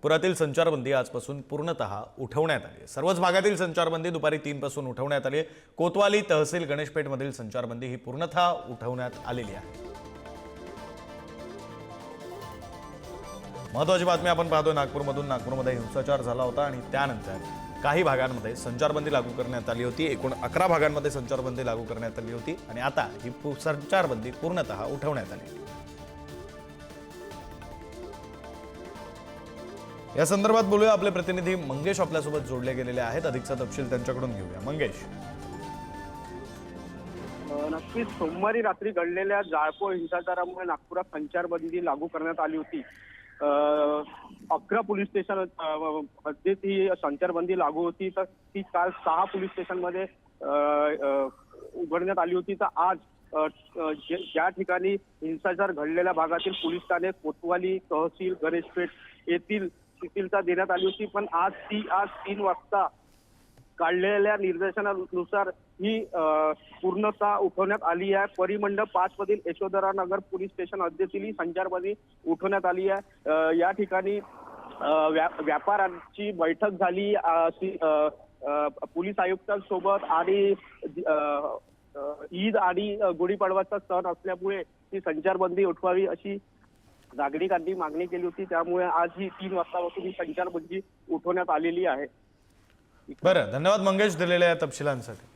नागपुरातील संचारबंदी आजपासून पूर्णतः उठवण्यात आली आहे. सर्वच भागातील संचारबंदी दुपारी तीनपासून उठवण्यात आली आहे. कोतवाली तहसील गणेशपेठमधील संचारबंदी ही पूर्णतः उठवण्यात आलेली आहे. महत्वाची बातमी आपण पाहतोय नागपूरमधून नागपूरमध्ये हिंसाचार झाला होता आणि त्यानंतर काही भागांमध्ये संचारबंदी लागू करण्यात आली होती. एकूण अकरा भागांमध्ये संचारबंदी लागू करण्यात आली होती आणि आता ही संचारबंदी पूर्णतः उठवण्यात आली या संदर्भात बोलूया. आपले प्रतिनिधी मंगेश आपल्यासोबत जोडले गेलेले आहेत. अधिकचा तपशील त्यांच्याकडून घेऊया. मंगेश. नक्कीच. सोमवारी रात्री घडलेल्या जाळपोळ हिंसाचारामुळे नागपुरात संचारबंदी लागू करण्यात आली होती. अकरा पोलीस स्टेशन हद्दीत ही संचारबंदी लागू होती. तर ती काल सहा पोलीस स्टेशनमध्ये उघडण्यात आली होती. तर आज ज्या ठिकाणी हिंसाचार घडलेल्या भागातील पोलीस ठाणे कोतवाली तहसील गणेशपेठ येथील शिथिलता देण्यात आली होती पण आज ती आज तीन वाजता काढलेल्या निर्देशनानुसार ही पूर्णता उठवण्यात आली आहे. परिमंडळ पाच मधील यशोधरा नगर पोलीस स्टेशन हद्दीतील ही संचारबंदी उठवण्यात आली आहे. या ठिकाणी व्यापाराची व्यापाऱ्यांची बैठक झाली. पोलीस आयुक्तांसोबत आणि ईद आणि गुढीपाडवाचा सण असल्यामुळे ही संचारबंदी उठवावी अशी नागरिकांनी मागणी केली होती त्यामुळे आज ही तीन वाजतापासून ही संचारबंदी उठवण्यात आलेली आहे. बरं धन्यवाद मंगेश दिलेल्या तपशिलांसाठी.